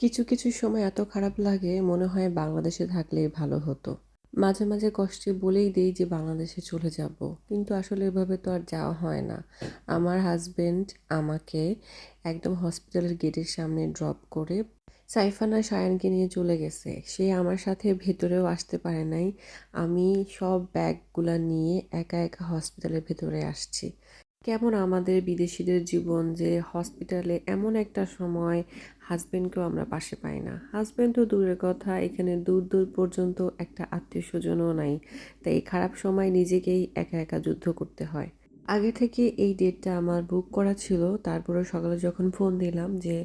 কিছু কিছু সময় এত খারাপ লাগে, মনে হয় বাংলাদেশে থাকলেই ভালো হতো। মাঝে মাঝে কষ্টে বলেই দেই যে বাংলাদেশে চলে যাব, কিন্তু আসলে এভাবে তো আর যাওয়া হয় না। আমার হাজবেন্ড আমাকে একদম হসপিটালের গেটের সামনে ড্রপ করে সাইফানা সায়ানকে নিয়ে চলে গেছে। সে আমার সাথে ভেতরেও আসতে পারে নাই। আমি সব ব্যাগগুলা নিয়ে একা একা হসপিটালের ভেতরে আসছি। কেমন আমাদের বিদেশিদের জীবন যে হসপিটালে এমন একটা সময় হাজব্যান্ডকেও আমরা পাশে পাই না। হাজব্যান্ড তো দূরের কথা, এখানে দূর দূর পর্যন্ত একটা আত্মীয় স্বজনও নাই। তাই খারাপ সময় নিজেকেই একা একা যুদ্ধ করতে হয়। আগে থেকে এই ডেটটা আমার বুক করা ছিল। তারপরে সকালে যখন ফোন দিলাম যে,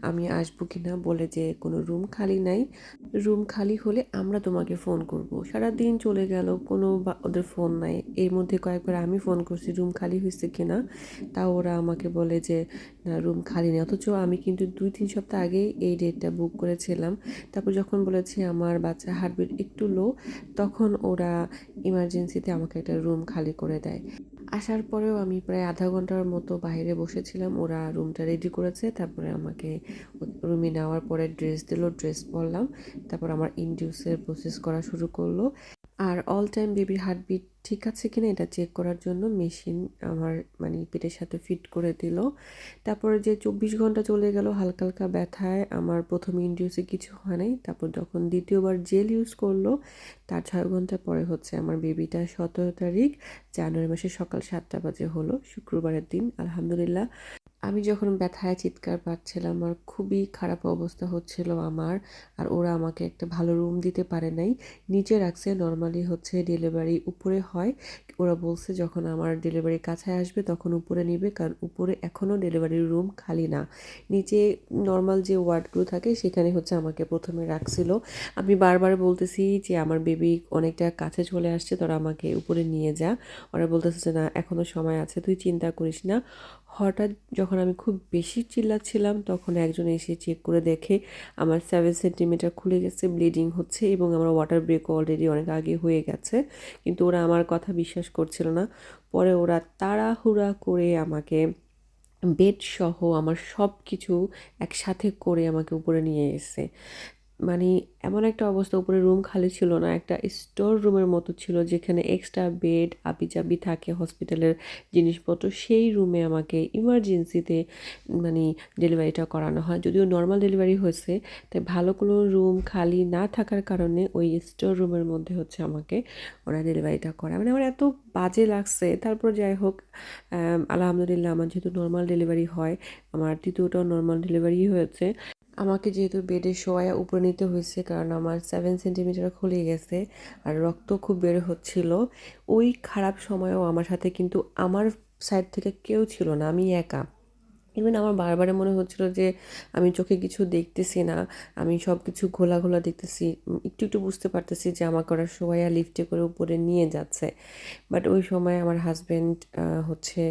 আমি আসব কি না বলে যে, কোনো রুম খালি নাই। রুম খালি হলে আমরা তোমাকে ফোন করব। সারা দিন চলে গেল, কোনো ওদের ফোন নাই। এর মধ্যে কয়েকবার আমি ফোন করছি রুম খালি হয়েছে কি না তাও ওরা আমাকে বলে যে, না রুম খালি নেই। অথচ আমি কিন্তু দুই, তিন সপ্তাহ আগেই এই ডেটটা বুক করেছিলাম। তারপর যখন বলেছে, আমার বাচ্চা হার্টবিট একটু লো তখন ওরা ইমার্জেন্সিতে আমাকে একটা রুম খালি করে দেয়। আসার পরেও আমি প্রায় আধা ঘণ্টার মতো বাইরে বসেছিলাম। ওরা রুমটা রেডি করেছে, তারপরে আমাকে রুমে নেওয়ার পরে ড্রেস দিল ড্রেস পরলাম। তারপর আমার ইনডিউসের প্রসেস করা শুরু করল। আর অল টাইম বেবির হার্টবিট ঠিক আছে কিনা এটা চেক করার জন্য মেশিন আমার মানে পেটের সাথে ফিট করে দিল। তারপরে যে চব্বিশ ঘণ্টা চলে গেল, হালকা হালকা ব্যথায় আমার প্রথম ইন্ডিউসে কিছু হয় নাই। তারপর যখন দ্বিতীয়বার জেল ইউজ করল, তার ছয় ঘণ্টা পরে হচ্ছে আমার বেবিটা সতেরো তারিখ, জানুয়ারি মাসের সকাল সাতটা বাজে হলো, শুক্রবারের দিন। আলহামদুলিল্লাহ আমি যখন ব্যথায় চিৎকার পাচ্ছিলাম, আমার খুবই খারাপ অবস্থা হচ্ছিল আমার। আর ওরা আমাকে একটা ভালো রুম দিতে পারে নাই। নিচে রাখছে নর্মালি হচ্ছে ডেলিভারি উপরে হয়। ওরা বলছে যখন আমার ডেলিভারি কাছায় আসবে তখন উপরে নিবে, কারণ উপরে এখনও ডেলিভারির রুম খালি না। নিচে নর্মাল যে ওয়ার্ডগুলো থাকে, সেখানে হচ্ছে আমাকে প্রথমে রাখছিল। আমি বারবার বলতেছি যে আমার বেবি অনেকটা কাছে চলে আসছে, তোরা আমাকে উপরে নিয়ে যা। ওরা বলতেছে যে, না এখনও সময় আছে, তুই চিন্তা করিস না। হঠাৎ যখন আমি খুব বেশি চিল্লাচ্ছিলাম, তখন একজন এসে চেক করে দেখে আমার সেভেন সেন্টিমিটার খুলে গেছে ব্লিডিং হচ্ছে এবং আমার ওয়াটার ব্রেক অলরেডি অনেক আগে হয়ে গেছে। কিন্তু ওরা আমার কথা বিশ্বাস করছিল না। পরে ওরা তাড়াহুড়া করে আমাকে বেড সহ আমার সব কিছু একসাথে করে আমাকে উপরে নিয়ে এসে মানে এমন একটা অবস্থা, উপরে রুম খালি ছিল না, একটা স্টোর রুমের মতো ছিল যেখানে এক্সট্রা বেড আবিজাবি থাকে হসপিটালের জিনিসপত্র, সেই রুমে আমাকে ইমার্জেন্সিতে মানে ডেলিভারিটা করানো হয়। যদিও নর্মাল ডেলিভারি হয়েছে, তাই ভালো কোনো রুম খালি না থাকার কারণে ওই স্টোর রুমের মধ্যে হচ্ছে আমাকে ওরা ডেলিভারিটা করা মানে আমার এত বাজে লাগছে। তারপর যাই হোক আলহামদুলিল্লাহ আমার যেহেতু নর্মাল ডেলিভারি হয়, আমার তৃতীয়টাও নর্মাল ডেলিভারি হয়েছে। আমাকে যেহেতু বেডে শোয়া উপরে নিতে হয়েছে, কারণ আমার সেভেন সেন্টিমিটার খুলে গেছে আর রক্ত খুব বের হচ্ছিল, ওই খারাপ সময়ও আমার সাথে কিন্তু আমার সাইড থেকে কেউ ছিল না, আমি একা। ইভেন আমার বারবারে মনে হচ্ছিল যে, আমি চোখে কিছু দেখতেছি না, আমি সব কিছু ঘোলা ঘোলা দেখতেছি একটু একটু বুঝতে পারতেছি যে আমাকে ওরা সবাইয়া লিফটে করে উপরে নিয়ে যাচ্ছে। বাট ওই সময় আমার হাজব্যান্ড হচ্ছে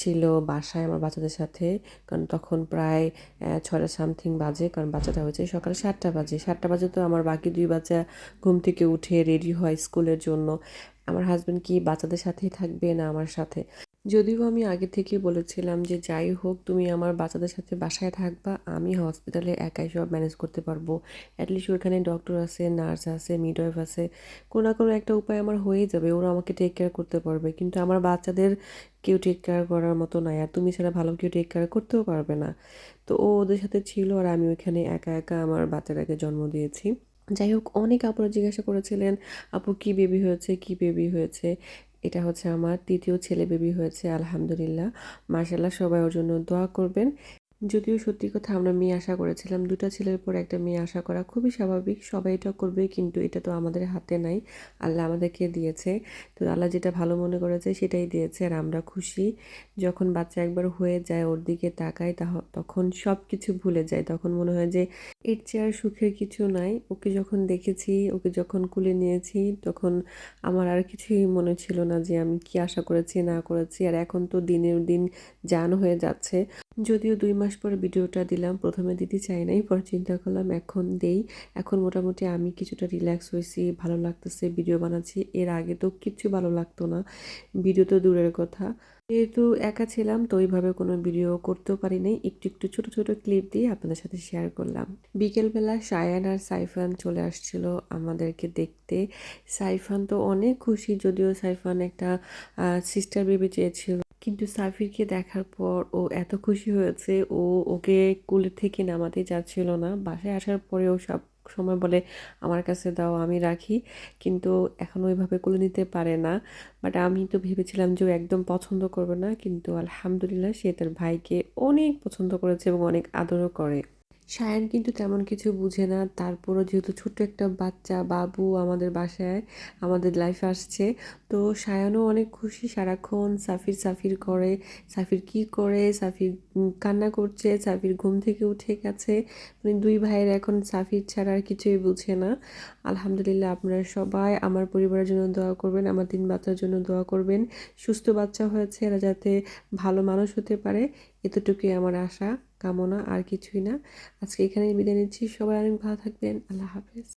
ছিল বাসায় আমার বাচ্চাদের সাথে, কারণ তখন প্রায় ছটা সামথিং বাজে, কারণ বাচ্চাটা হয়েছে সকাল সাতটা বাজে। সাতটা বাজে তো আমার বাকি দুই বাচ্চা ঘুম থেকে উঠে রেডি হয় স্কুলের জন্য। আমার হাজব্যান্ড কি বাচ্চাদের সাথেই থাকবে না আমার সাথে? যদিও আমি আগে থেকে বলেছিলাম যে যাই হোক, তুমি আমার বাচ্চাদের সাথে বাসায় থাকবা, আমি হসপিটালে একাই সব ম্যানেজ করতে পারব। অ্যাটলিস্ট ওখানে ডক্টর আছে নার্স আছে মিডওয়াইফ আছে। কোনো না কোনো একটা উপায় আমার হয়ে যাবে, ওরা আমাকে টেক কেয়ার করতে পারবে। কিন্তু আমার বাচ্চাদের কেউ টেক কেয়ার করার মতো নয় আর তুমি ছাড়া ভালো কেউ টেক কেয়ার করতেও পারবে না। তো ও ওদের সাথে ছিল আর আমি ওইখানে একা একা আমার বাচ্চাটাকে জন্ম দিয়েছি। যাই হোক, অনেক আপুরা জিজ্ঞাসা করেছিলেন, আপু, কি বেবি হয়েছে? কি বেবি হয়েছে? এটা হচ্ছে আমার তৃতীয় ছেলে বেবি হয়েছে আলহামদুলিল্লাহ। মার্শাল্লাহ সবাই ওর জন্য দোয়া করবেন। যদিও সত্যি কথা আমরা মেয়ে আশা করেছিলাম, দুটা ছেলের পর একটা মেয়ে আশা করা খুবই স্বাভাবিক, সবাই এটা করবে কিন্তু এটা তো আমাদের হাতে নাই, আল্লাহ আমাদেরকে দিয়েছে। তো আল্লাহ যেটা ভালো মনে করেছে সেটাই দিয়েছে আর আমরা খুশি। যখন বাচ্চা একবার হয়ে যায়, ওর দিকে তাকাই তখন সব কিছু ভুলে যায়। তখন মনে হয় যে এর চেয়ে আর সুখের কিছু নাই। ওকে যখন দেখেছি, ওকে যখন কুলে নিয়েছি, তখন আমার আর কিছুই মনে ছিল না যে আমি কি আশা করেছি, না করেছি। আর এখন তো দিনের দিন জান হয়ে যাচ্ছে। যদিও দুই মাস পরে ভিডিওটা দিলাম, প্রথমে দিতে চাই নাই, পরে চিন্তা করলাম, এখন দেই। এখন মোটামুটি আমি কিছুটা রিল্যাক্স হয়েছি, ভালো লাগতেছে ভিডিও বানাচ্ছি। এর আগে তো কিচ্ছু ভালো লাগতো না ভিডিও তো দূরের কথা। যেহেতু একা ছিলাম, তো ওইভাবে কোনো ভিডিও করতেও পারি নাই। একটু একটু ছোট ছোট ক্লিপ দিয়ে আপনাদের সাথে শেয়ার করলাম। বিকেলবেলা সায়ান আর সাইফান চলে আসছিল আমাদেরকে দেখতে। সাইফান তো অনেক খুশি, যদিও সাইফান একটা সিস্টার বেবি চেয়েছিল। কিন্তু সাফিরকে দেখার পর ও এত খুশি হয়েছে, ও ওকে কুলের থেকে নামাতে যাচ্ছিল না। বাসায় আসার পরে ও সব সময় বলে, আমার কাছে দাও, আমি রাখি। কিন্তু এখন ওইভাবে কুলে নিতে পারে না। বাট আমি তো ভেবেছিলাম যে ও একদম পছন্দ করবে না। কিন্তু আলহামদুলিল্লাহ সে তার ভাইকে অনেক পছন্দ করেছে এবং অনেক আদরও করে। সায়ান কিন্তু তেমন কিছু বুঝে না। তারপরও যেহেতু ছোট্ট একটা বাচ্চা, বাবু আমাদের বাসায়, আমাদের লাইফে আসছে। তো সায়ানও অনেক খুশি সারাক্ষণ সাফির সাফির করে, সাফির কি করে, সাফির কান্না করছে, সাফির ঘুম থেকে উঠে গেছে। মানে দুই ভাইয়ের এখন সাফির ছাড়া আর কিছুই বুঝে না। আলহামদুলিল্লাহ আপনারা সবাই আমার পরিবারের জন্য দোয়া করবেন, আমার তিন বাচ্চার জন্য দোয়া করবেন। সুস্থ বাচ্চা হয়েছে এরা যাতে ভালো মানুষ হতে পারে, এতটুকুই আমার আশা। কামনা আর কিছুই না। আজকে এখানে বিদায় নিচ্ছি। সবাই অনেক ভালো থাকবেন। আল্লাহ হাফেজ।